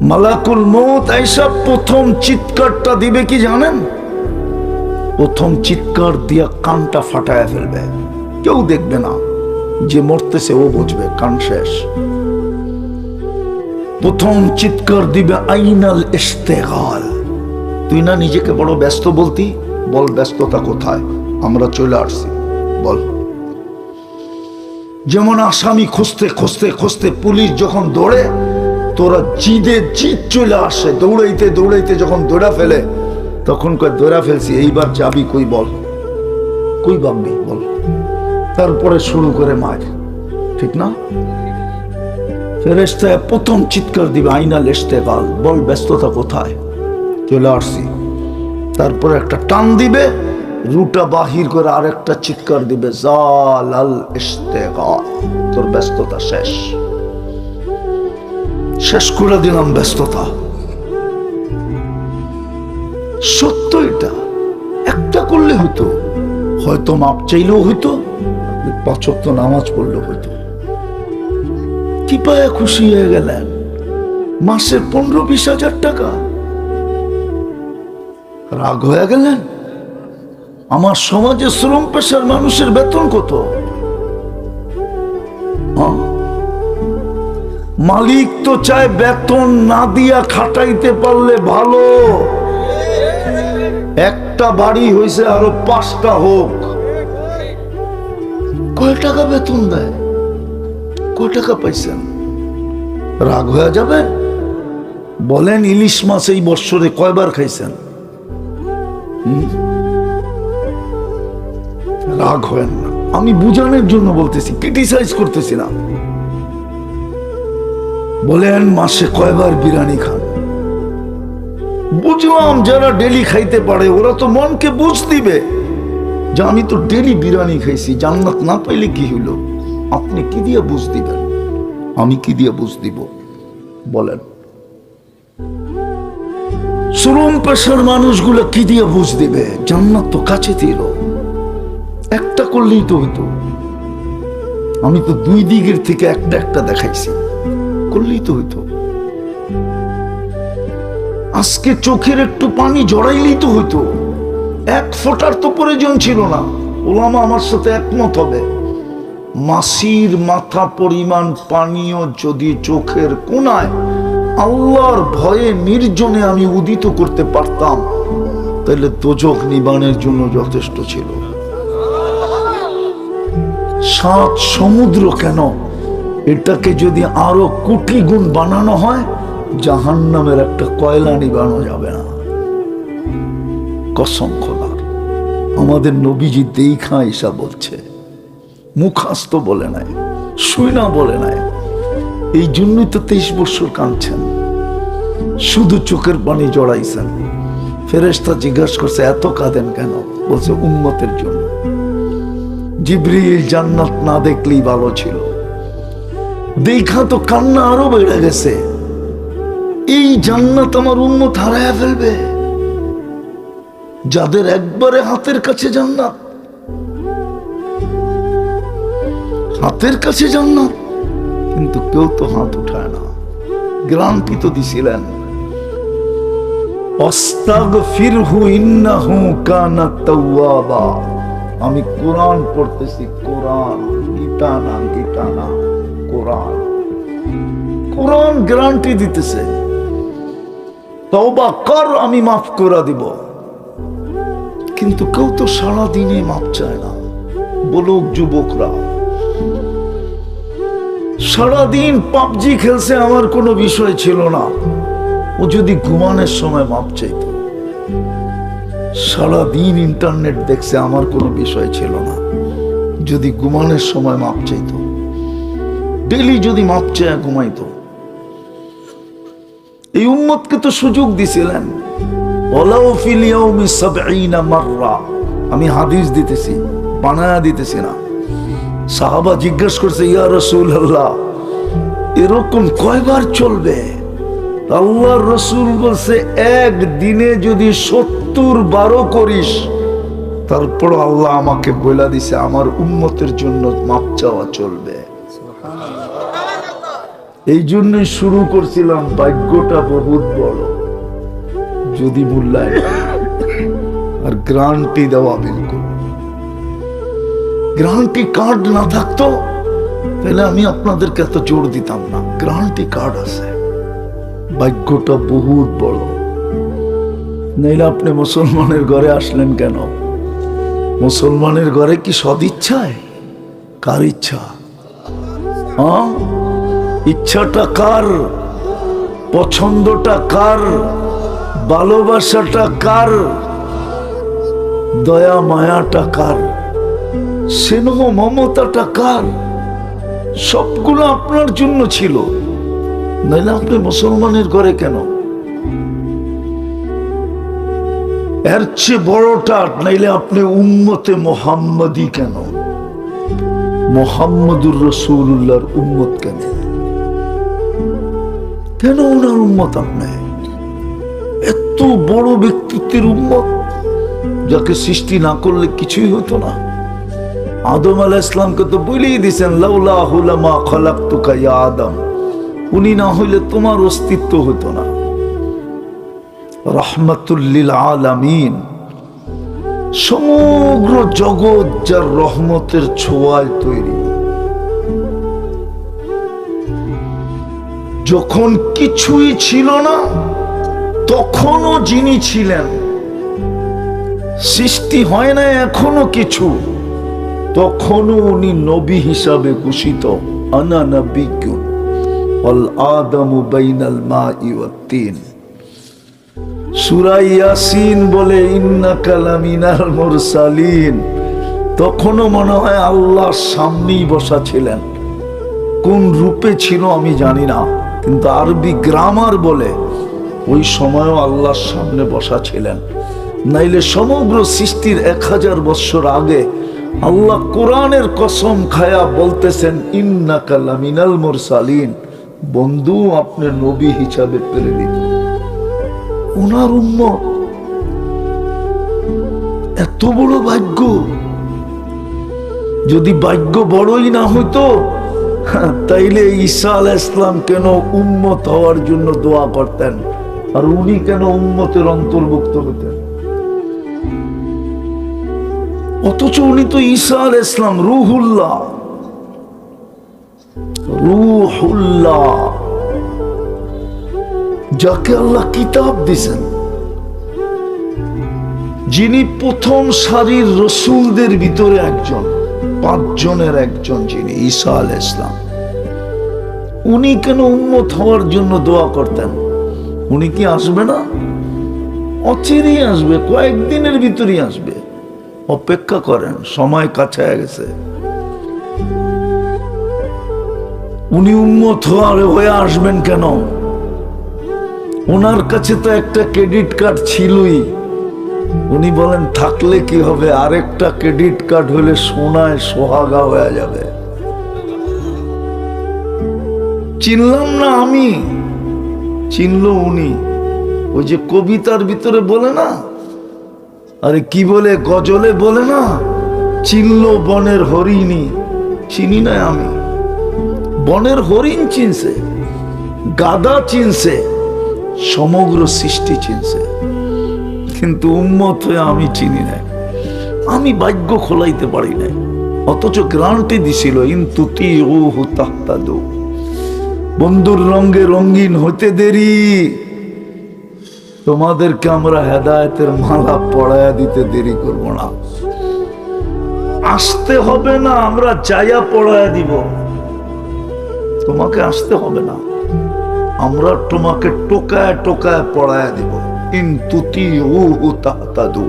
মালাকুল মৌত এইসব প্রথম চিৎকারটা দিবে কি জানেন? প্রথম চিৎকার দিয়া কানটা ফাটায় ফেলবে। কেউ দেখবে না, যে মরতেছে ও বুঝবে, কান শেষ। প্রথম চিৎকার দিবে আইনাল ইস্তেগাল তুই না নিজেকে বড় ব্যস্ত বলতি? বল ব্যস্ততা কোথায়? আমরা চলে আসছি। বল। যেমন আসামি খুঁজতে খুঁজতে খুঁজতে পুলিশ যখন দৌড়ে তোরা জিদে জিদ চলে আসে দৌড়াইতে দৌড়াইতে যখন দৌড়া ফেলে, তখন কয়, দৌড়া ফেলছি, এইবার যাবি কই বল? কই ভাববি বল। তারপরে শুরু করে মার, ঠিক না? ফেরেস্তায় প্রথম চিৎকার দিবে, আইনা লেসতে গাল বল ব্যস্ততা কোথায়? চলে আসছি। তারপরে একটা টান দিবে, রুটা বাহির করে আরেকটা চিৎকার দিবে জাল আল ইস্তেগাল তোর ব্যস্ততা শেষ। শেষ করে দিলাম ব্যস্ততা। সত্য এটা। একটা করলে হতো হয়তো মাপ চাইলেও হইতো পাঁচক্ত নামাজ পড়লেও হইতো। কি পায়ে খুশি হয়ে গেলেন। মাসের পনেরো বিশ হাজার টাকা। রাগ হয়ে গেলেন? আমার সমাজে শ্রম পেশার মানুষের বেতন কত? হ্যাঁ? মালিক তো চায় বেতন না দিয়া খাটাইতে পারলে ভালো। একটা বাড়ি হয়েছে আরও পাঁচটা হোক। কয় টাকা বেতন দেয়? কয় টাকা পাইছেন? রাগ হয়ে যাবে? বলেন ইলিশ মাছ এই বৎসরে কয়বার খাইছেন? রাগ হয় না। আমি বুঝানোর জন্য বলতেছি ক্রিটিসাইজ করতেছি না। বলেন, মাসে কয়বার বিরিয়ানি খান? বুঝলাম যারা ডেলি খাইতে পারে, ওরা তো মনকে বুঝ দিবে যে আমি তো ডেলি বিরিয়ানি খাইছি, জান্নাত না পাইলে কি হইল? আপনি কি দিয়ে বুঝ দিবেন? আমি কি দিয়ে বুঝ দিব? বলেন। শ্রম পেশার মানুষগুলো কি দিয়ে বুঝ দিবে? জান্নাত তো কাছে ছিল একটা করলেই তো হইতো। আমি তো দুই দিকের থেকে একটা একটা দেখাইছি। করলেই তো হইতো। আজকে চোখের একটু পানি জড়াইলেই তো হইতো। এক ফোটার তো প্রয়োজন ছিল না। ওলামা আমার সাথে একমত হবে। মাসির মাথা পরিমাণ পানীয় যদি চোখের কোনায় আল্লাহর ভয়ে নির্জনে আমি উদিত করতে পারতাম, তাহলে দোজক নিবানের জন্য যথেষ্ট ছিল। সাত সমুদ্র কেন এটাকে যদি আরও কোটি গুণ বানানো হয় জাহান নামের একটা কয়লা নিবানো যাবে না। কসম খোলার আমাদের নবীজি দেখা ঈশা বলছে, মুখাস্ত বলে নাই, শুইনা বলে নাই। এই জন্যই তো তেইশ বছর কাঁদছেন। শুধু চোখের পানি জড়াইছেন। ফেরেস্তা জিজ্ঞাসা করছে, এত কাঁদেন কেন? বলছে উন্মতের জন্য। জিব্রিল জান্নাত না দেখলেই ভালো ছিল। দেখা তো কান্না আরও বেড়ে গেছে। এই জান্নাত আমার উন্মত হারায় ফেলবে। যাদের একবারে হাতের কাছে জান্নাত, হাতের কাছে জান্নাত, কিন্তু কেউ তো হাত উঠায় না। গ্রান্তি তো দিছিলেন। আমি কোরআন পড়তেছি, কোরআন, গীতা না গীতা না। কোরআন। কোরআন গ্যারান্টি দিতেছে। তওবা কর, আমি মাফ করে দিব। কিন্তু কেউ তো সারা দিনে মাপ চায় না। বলুক যুবকরা। সারাদিন পাবজি খেলছে আমার কোনো বিষয় ছিল না। ও যদি ঘুমানোর সময় মাপ চাইতো। সারাদিন ইন্টারনেট দেখছে আমার কোনো বিষয় ছিল না। যদি ঘুমানোর সময় মাপ চাইতো। ডেলি যদি মাপ চায় ঘুমাইতো। এই উম্মতকে তো সুযোগ দিছিলেন। আমি হাদিস দিতেছি, বানায়া দিতেছি না। সাহাবা জিজ্ঞেস করছে, ইয়া রাসূলুল্লাহ, এরকম কয়বার চলবে? আল্লাহর রসুল বলছে এক দিনে যদি সত্তর বারো করিস তারপর আল্লাহ আমাকে বলে দিছে, আমার উন্মতের জন্য মাপ চাওয়া চলবে। এই জন্যই শুরু করছিলাম ভাগ্যটা বহুত বড়। যদি মূল্যায় আর গ্রান্টি দেওয়া বিলকুল। গ্রান্টি কার্ড না থাকতো, তাহলে আমি আপনাদেরকে এত জোর দিতাম না। গ্রান্টি কার্ড আছে। ভাগ্যটা বহুত বড়। নাইলে আপনি মুসলমানের ঘরে আসলেন কেন? মুসলমানের ঘরে কি সদিচ্ছায়? কার ইচ্ছা? হ্যাঁ ইচ্ছাটা কার? পছন্দটা কার? ভালোবাসাটা কার? দয়া মায়াটা কার? স্নেহ মমতাটা কার? সবগুলো আপনার জন্য ছিল। নাইলে আপনি মুসলমানের ঘরে কেন? এর চেয়ে বড়টা নাইলে আপনি উম্মতে মোহাম্মদী কেন? মোহাম্মদুর রসুল্লাহর উম্মত কেন? কেন ওনার উম্মত আপনি? এত বড় ব্যক্তিত্বের উম্মত, যাকে সৃষ্টি না করলে কিছুই হতো না। আদম আলাহ ইসলামকে তো বলেই দিয়েছেন আদম। উনি না হইলে তোমার অস্তিত্ব হতো না। রহমতুল্লিল আলামিন। সমগ্র জগৎ যার রহমতের ছোঁয়ায় তৈরি। যখন কিছুই ছিল না, তখনও যিনি ছিলেন, সৃষ্টি হয় না এখনও কিছু, তখনও উনি নবী হিসাবে ঘোষিত নবিজ্ঞ মা বলে তখনও মনে হয় আল্লাহর সামনেই বসা ছিলেন। কোন রূপে ছিল আমি জানি না। কিন্তু আরবি গ্রামার বলে ওই সময়ও আল্লাহর সামনে বসা ছিলেন। নাইলে সমগ্র সৃষ্টির এক হাজার বৎসর আগে আল্লাহ কোরআনের কসম খায়া বলতেছেন ইন্না কালামিনাল মুরসালিন। বন্ধু, আপনি নবী হিসাবে প্রেরিত। ওনার উম্মত এত বড় ভাগ্য। যদি ভাগ্য বড়ই না হইতো তাইলে ঈসা আল ইসলাম কেন উম্মত হওয়ার জন্য দোয়া করতেন? আর উনি কেন উম্মতের অন্তর্ভুক্ত হতেন? অথচ উনি তো ঈসা আল ইসলাম রুহুল্লাহ। রুহুল্লাহ। যাকে আল্লাহ কিতাব দিছেন। যিনি প্রথম সারির রসুলদের ভিতরে একজন। পাঁচজনের একজন যিনি ঈসা আল ইসলাম উনি কেন উন্মত হওয়ার জন্য দোয়া করতেন? উনি কি আসবে না? অচিরেই আসবে, কয়েকদিনের ভিতরেই আসবে। অপেক্ষা করেন, সময় কাছায় গেছে। উনি উন্মত হওয়ার হয়ে আসবেন কেন? ওনার কাছে তো একটা ক্রেডিট কার্ড ছিলই। উনি বলেন, থাকলে কি হবে? আরেকটা ক্রেডিট কার্ড হলে সোনায় সোহাগা হয়ে যাবে। চিনলাম না আমি। চিনল উনি। ওই যে কবিতার ভিতরে বলে না? আরে কি বলে? গজলে বলে না? চিনল বনের হরিণী। চিনি না আমি। বনের হরিণ চিনছে গাদা চিনছে, সমগ্র সৃষ্টি চিনছে। কিন্তু উন্মত হয়ে আমি চিনি নাই আমি ভাগ্য খোলাইতে পারি নাই অথচ গ্রান্টি দিছিল ইন্তুতি ও বন্ধুর রঙ্গে রঙ্গিন হতে দেরি। তোমাদেরকে আমরা হেদায়েতের মালা পড়ায়া দিতে দেরি করব না। আসতে হবে না, আমরা চাইয়া পড়ায়া দিব। তোমাকে আসতে হবে না। আমরা তোমাকে টোকায় টোকায় পড়ায় দিব। ইন তুতি তাহতাদু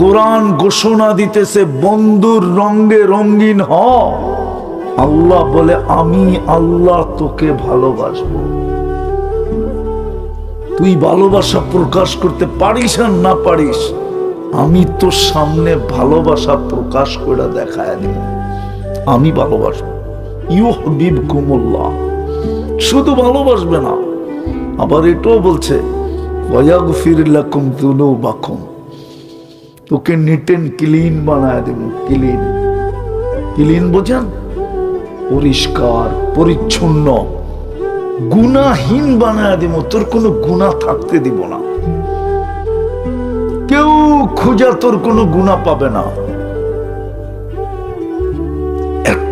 কোরআন ঘোষণা দিতেছে, বন্ধুর রঙ্গে রঙ্গিন হ। আল্লাহ বলে, আমি আল্লাহ তোকে ভালোবাসবো। তুই ভালোবাসা প্রকাশ করতে পারিস আর না পারিস, আমি তোর সামনে ভালোবাসা প্রকাশ করে দেখায় আমি ভালোবাসবো। ইউ হবিব কুমুল্লাহ শুধু ভালোবাসবে না, আবার এটাও বলছে, ওয়াগফির লাকুম যুনুবাকুম তোকে নিট এন্ড ক্লিন বানায় দেব, ক্লিন। ক্লিন বোঝেন? পরিষ্কার, পরিচ্ছন্ন, গুণাহীন বানায় দিব, তোর কোনো গুণা থাকতে দিব না। কেউ খোঁজা তোর কোনো গুণা পাবে না।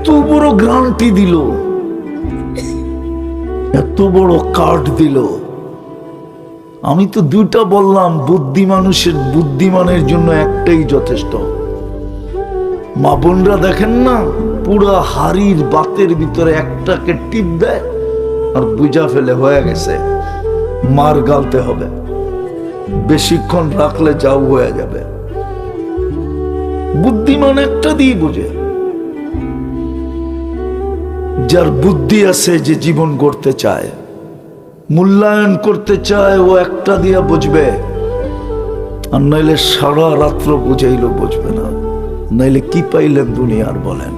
এত বড় গ্রান্টি দিল। এত বড় কার্ড দিল। আমি তো দুইটা বললাম, বুদ্ধি মানুষের, বুদ্ধিমানের জন্য একটাই যথেষ্ট। মা বোনরা দেখেন না, পুরা হাড়ির বাতের ভিতরে একটাকে টিপ দেয় আর বুঝা ফেলে হয়ে গেছে। মার গালতে হবে। বেশিক্ষণ রাখলে যাও হয়ে যাবে। বুদ্ধিমান একটা দিয়ে বুঝে। যার বুদ্ধি আছে যে জীবন গড়তে চায়, মূল্যায়ন করতে চায়, ও একটা দিয়া বুঝবে। আর নইলে সারা রাত্র বুঝাইলো বুঝবে না। নইলে কি পাইলেন দুনিয়ার বলেন।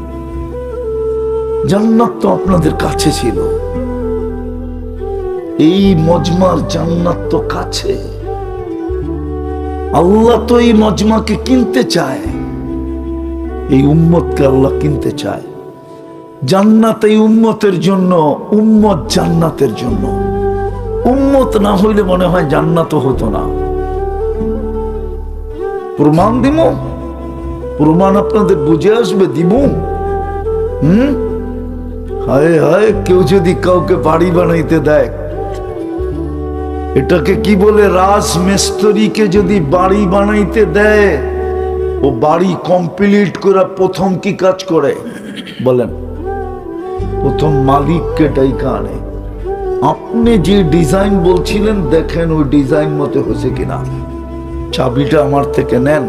জান্নাত তো আপনাদের কাছে ছিল। এই মজমার জান্নাত তো কাছে। আল্লাহ তো এই মজমাকে কিনতে চায়। এই উম্মতকে আল্লাহ কিনতে চায়। জান্নাত উম্মতের জন্য, উম্মত জান্নাতের জন্য। উম্মত না হইলে মনে হয় জান্নাত হতো না। প্রমাণ দিব প্রমাণ আপনাদের বুঝে আসবে দিব হুম? হায় হায়, কেউ যদি কাউকে বাড়ি বানাইতে দেয়, এটাকে কি বলে রাজ মেস্তরিকে যদি বাড়ি বানাইতে দেয়, ও বাড়ি কমপ্লিট করা প্রথম কি কাজ করে? বলেন। প্রথম মালিককে ডাইকা আনে। আপনি যে ডিজাইন বলছিলেন, দেখেন ওই ডিজাইন মতে হয়েছে কিনা। চাবিটা আমার থেকে নেন,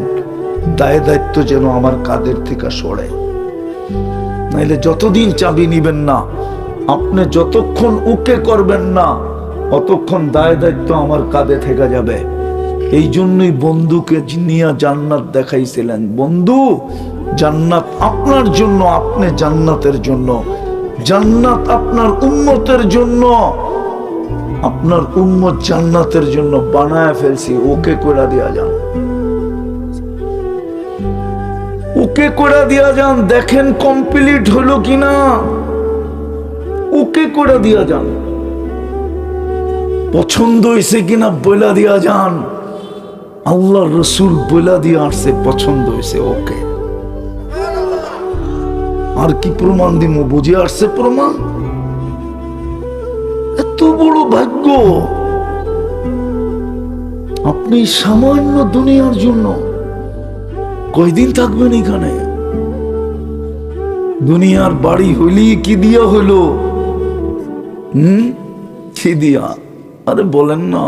দায় দায়িত্ব যেন আমার কাদের থেকে সরে। নাইলে যতদিন চাবি নিবেন না, আপনি যতক্ষণ ওকে করবেন না অতক্ষণ দায় দায়িত্ব আমার কাঁধে থেকে যাবে। এই জন্যই বন্ধুকে নিয়ে জান্নাত দেখাইছিলেন। বন্ধু, জান্নাত আপনার জন্য, আপনি জান্নাতের জন্য। জান্নাত আপনার উন্মতের জন্য। আপনার উন্মত জান্নাতের জন্য বানায় ফেলছি, ওকে করে দেওয়া যান। ওকে করে দেওয়া যান, দেখেন কমপ্লিট হলো কিনা। ওকে করে দেওয়া যান। পছন্দ হয়েছে কিনা বইলা দিয়া যান। আল্লাহ রসুল বইলা দিয়ে আসছে, পছন্দ হয়েছে ওকে। আর কি প্রমাণ দিব? বুঝে আসছে প্রমাণ? এত বড় ভাগ্য। আপনি সামান্য দুনিয়ার জন্য কয়দিন থাকবেন এখানে? দুনিয়ার বাড়ি হইলি কি দিয়া হইল? হম? কি দিয়া? আরে বলেন না।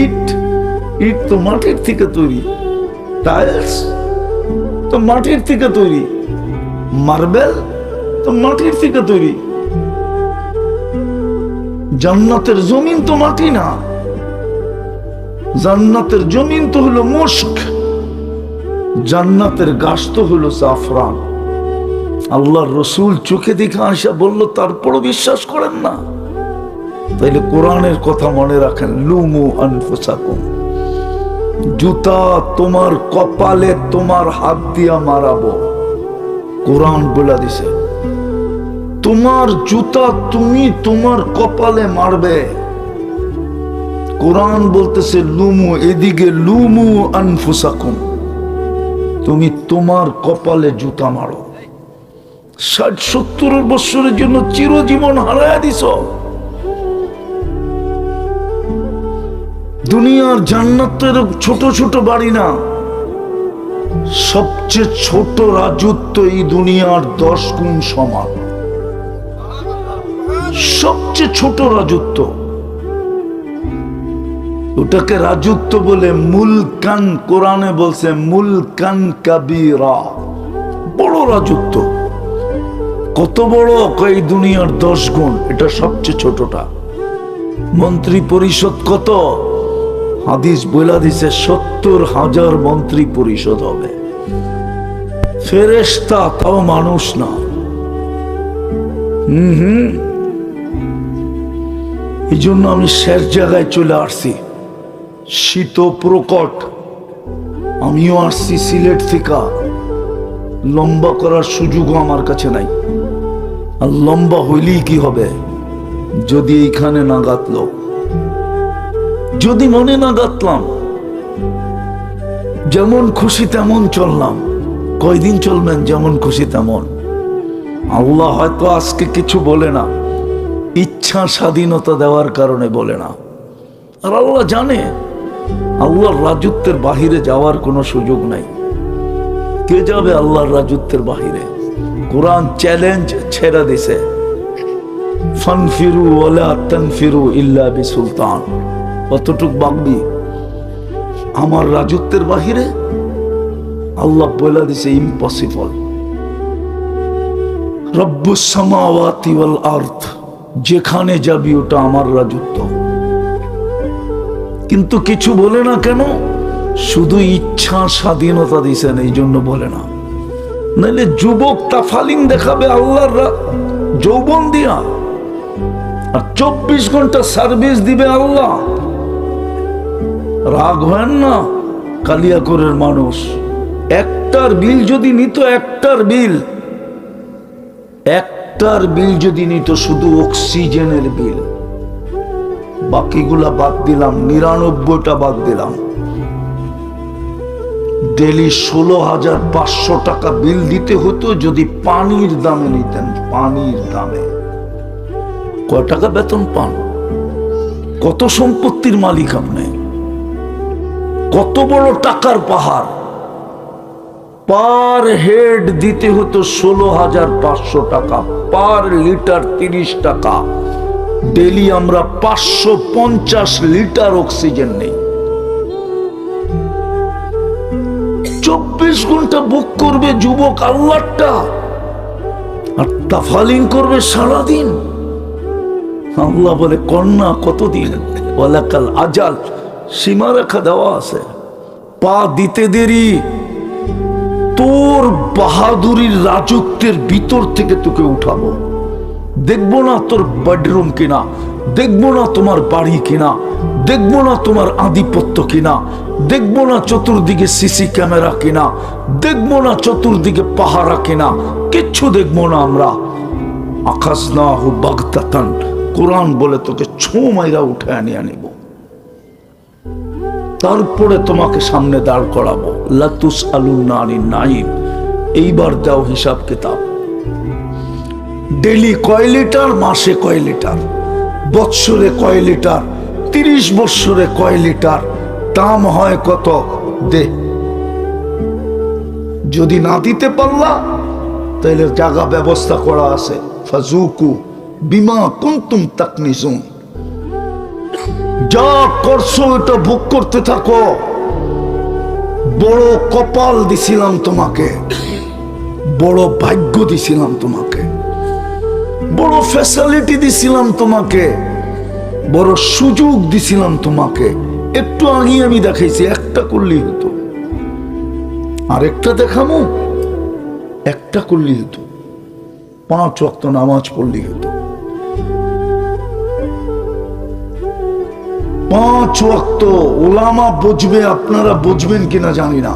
ইট ইট তো মাটির থেকে তৈরি। টাইলস তো মাটির থেকে তৈরি। মার্বেল? তো মাটির থেকে তৈরি। জান্নাতের জমিন তো মাটি না। জান্নাতের জমিন তো হলো মুস্ক জান্নাতের গাছ তো হলো জাফরান। আল্লাহর রসুল চোখে দেখে আসা বলল, তারপরও বিশ্বাস করেন না? তাইলে কোরআনের কথা মনে রাখেন, লুমু আনফুসাকুম। জুতা তোমার কপালে, তোমার হাত দিয়া মারাবো। কোরআন বলে দিছে। তোমার জুতা তুমি তোমার কপালে মারবে। কোরআন বলতেছে, লুমু, এদিকে লুমু আনফুসাকুম। তুমি তোমার কপালে জুতা মারো। ষাট সত্তর বৎসরের জন্য চিরজীবন হারায় দিছ। দুনিয়ার জান্নাতের ছোট ছোট বাড়ি না। সবচেয়ে ছোট রাজত্ব এই দুনিয়ার দশ গুণ সমান। সবচেয়ে ছোট রাজত্ব। ওটাকে রাজত্ব বলে মূল কান কোরআনে বলছে মূল কান কাবিরা। বড় রাজত্ব। কত বড় এই দুনিয়ার দশ গুণ, এটা সবচেয়ে ছোটটা। মন্ত্রী পরিষদ কত? হাদিস বইলা দিছে, সত্তর হাজার মন্ত্রী পরিষদ হবে। ফেরেস্তা তাও মানুষ না। হম হম। এই জন্য আমি শেষ জায়গায় চলে আসছি। শীত প্রকট। আমিও আসছি সিলেট থেকে। লম্বা করার সুযোগও আমার কাছে নাই। আর লম্বা হইলেই কি হবে? যদি এইখানে না গাতলো যদি মনে না গাতলাম, যেমন খুশি তেমন চললাম। কয়দিন চলবেন যেমন খুশি তেমন? আল্লাহ হয়তো আজকে কিছু বলে না, ইচ্ছা স্বাধীনতা দেওয়ার কারণে বলে না। আর আল্লাহ জানে, আল্লাহর রাজত্বের বাহিরে যাওয়ার কোনো সুযোগ নাই। কে যাবে আল্লাহর রাজত্বের বাহিরে? কোরআন চ্যালেঞ্জ ছেড়ে দিছে। ফানফিরু ওয়ালা তানফিরু ইল্লা বিসুলতান। কতটুক বাগবি। আমার রাজত্বের বাহিরে আল্লাহ বলে দিছে ইম্পসিবল রব্বুস সামাওয়াতি ওয়াল আরদ, যেখানে যাবি ওটা আমার রাজত্ব। কিন্তু কিছু বলে না কেন? শুধু ইচ্ছা স্বাধীনতা দিছেন এই জন্য বলে না। নাহলে যুবক তাফালিং দেখাবে আল্লাহর যৌবন দিয়া। আর চব্বিশ ঘণ্টা সার্ভিস দিবে আল্লাহ। রাগ হয় না, কালিয়াকরের মানুষ। একটার বিল যদি নিত, একটার বিল। একটার বিল যদি নিত, শুধু অক্সিজেনের বিল। বাকিগুলা বাদ দিলাম, নিরানব্বইটা বাদ দিলাম। ডেলি ষোলো হাজার পাঁচশো টাকা বিল দিতে হতো, যদি পানির দামে নিতেন, পানির দামে। কয় টাকা বেতন পান? কত সম্পত্তির মালিক আপনি? কত বড় টাকার পাহাড়। পার হেড দিতে হতো ষোলো হাজার পাঁচশো টাকা, পার লিটার তিরিশ টাকা। ডেলি আমরা পাঁচশো পঞ্চাশ লিটার অক্সিজেন নেই। চব্বিশ ঘণ্টা বুক করবে যুবক আল্লাহটা, আর তাফালিং করবে সারাদিন। আল্লাহ বলে, কন্যা কতদিন? ওয়ালাকাল আজাল, সীমারেখা দেওয়া আছে। পা দিতে দেরি। তোর বাহাদুরির রাজত্বের ভিতর থেকে তোকে উঠাবো। দেখব না তোর বেডরুম কিনা, দেখব না তোমার বাড়ি কিনা, দেখব না তোমার আধিপত্য কিনা, দেখব না চতুর্দিকে সিসি ক্যামেরা কিনা, দেখব না চতুর্দিকে পাহারা কিনা, কিচ্ছু দেখব না আমরা। আকাশ না হু বাগদাতান, কোরআন বলে তোকে ছো মাইরা উঠে আনিয়ে আনিব তারপরে তোমাকে সামনে দাঁড় করাবো। লাতুস আলু নারী নাইম এইবার দাও হিসাব কিতাব। ডেলি কয় লিটার, মাসে কয় লিটার? বৎসরে কয় লিটার? তিরিশ বৎসরে কয় লিটার? দাম হয় কত? দে। যদি না দিতে পারলা তাহলে জায়গা ব্যবস্থা করা আছে। ফাজুকু বিমা কুন্তুম তাকনিজুন। যা করছ, এটা ভোগ করতে থাকো। বড় কপাল দিছিলাম তোমাকে। বড় ভাগ্য দিছিলাম তোমাকে। বড় ফ্যাসিলিটি দিছিলাম তোমাকে। বড় সুযোগ দিছিলাম তোমাকে। একটু আগে আমি দেখাইছি, একটা করলেই হতো। আরেকটা দেখামো, একটা করলেই হতো। পাঁচ ওয়াক্ত নামাজ পড়লেই হতো। পাঁচ ওয়াক্ত ওলামা বুঝবে, আপনারা বুঝবেন কিনা জানি না।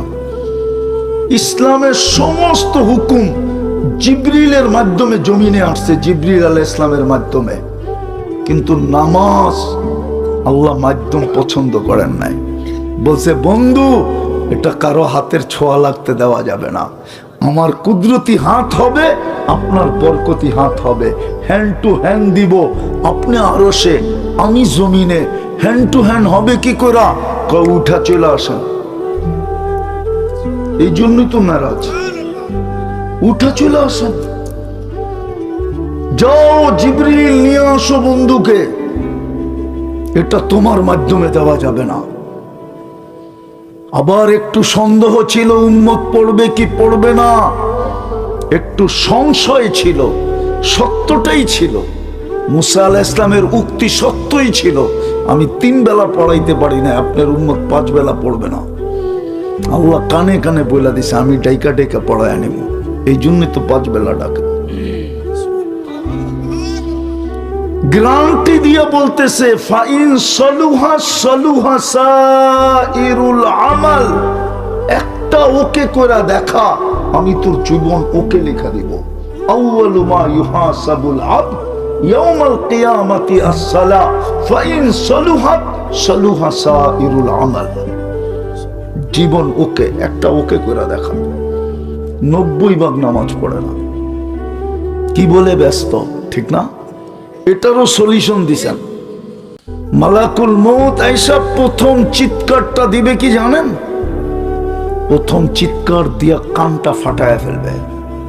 ইসলামের সমস্ত হুকুম জিব্রিলের মাধ্যমে জমিনে আসছে, জিব্রিল আল ইসলামের মাধ্যমে। কিন্তু নামাজ আল্লাহ মাধ্যম পছন্দ করেন নাই। বলছে, বন্ধু, এটা কারও হাতের ছোঁয়া লাগতে দেওয়া যাবে না। আমার কুদরতি হাত হবে, আপনার বরকতি হাত হবে। হ্যান্ড টু হ্যান্ড দিব। আপনি আরও সে আমি জমিনে হ্যান্ড টু হ্যান্ড হবে কি করা? কয়, উঠা, চলে আসেন এই জন্যই তো নারাজ। উঠা, চলে আসেন যাও, জিবরিল, নিয়ে আসো বন্ধুকে। এটা তোমার মাধ্যমে দেওয়া যাবে না। আবার একটু সন্দেহ ছিল উন্মত পড়বে কি পড়বে না? একটু সংশয় ছিল, সত্যটাই ছিল। মুসা আল ইসলামের উক্তি সত্যই ছিল। আমি তিন বেলা পড়াইতে পারি না, আপনার উন্মত পাঁচ বেলা পড়বে না। আল্লাহ কানে কানে বইলা দিছে, আমি ডাইকা ডাইকা পড়ায় আনিব। এই জন্যই তো পাঁচ বেলা ডাকে। গ্রান্টি দিয়ে বলতেছে, ফাইন সলুহা সলুহা সাইরুল আমাল। একটা ওকে করে দেখা, আমি তোর জীবন ওকে লেখা দিব। আউয়ালু মা ইউহাসাবুল আবদ। ইয়াউমাল কিয়ামাতি সালুহা সাইরুল আমাল। জীবন ওকে, একটা ওকে করে দেখা। নব্বই ভাগ নামাজ পড়ে না। কি বলে ব্যস্ত, ঠিক না? এটারও সলিউশন দিছেন। মালাকুল মৌত এইসব প্রথম চিৎকারটা দিবে কি জানেন? প্রথম চিৎকার দিয়া কানটা ফাটায় ফেলবে।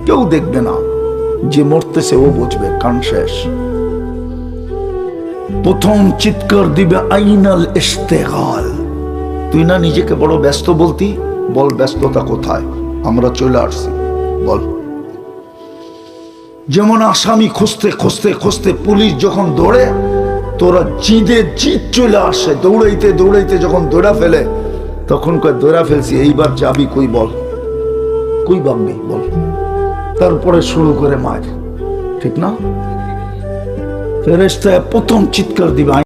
কেউ দেখবে না। যে মরতেছে ও বুঝবে কান শেষ। প্রথম চিৎকার দিবে, আইনাল ইস্তেগাল তুই না নিজেকে বড় ব্যস্ত বলতি? বল, ব্যস্ততা কোথায়? আমরা চলে আসছি। বল। যেমন আসামি খুঁজতে খুঁজতে খুঁজতে পুলিশ যখন দৌড়ে, তোরা জিদে জিদ চলে আসে। দৌড়াইতে দৌড়াইতে যখন দৌড়া ফেলে, তখন কয়, দৌড়া ফেলছি, এইবার যাবি কই বল? কই ভাববি বল। তারপরে শুরু করে মার ঠিক না? ফেরেস্তায় প্রথম চিৎকার দিবে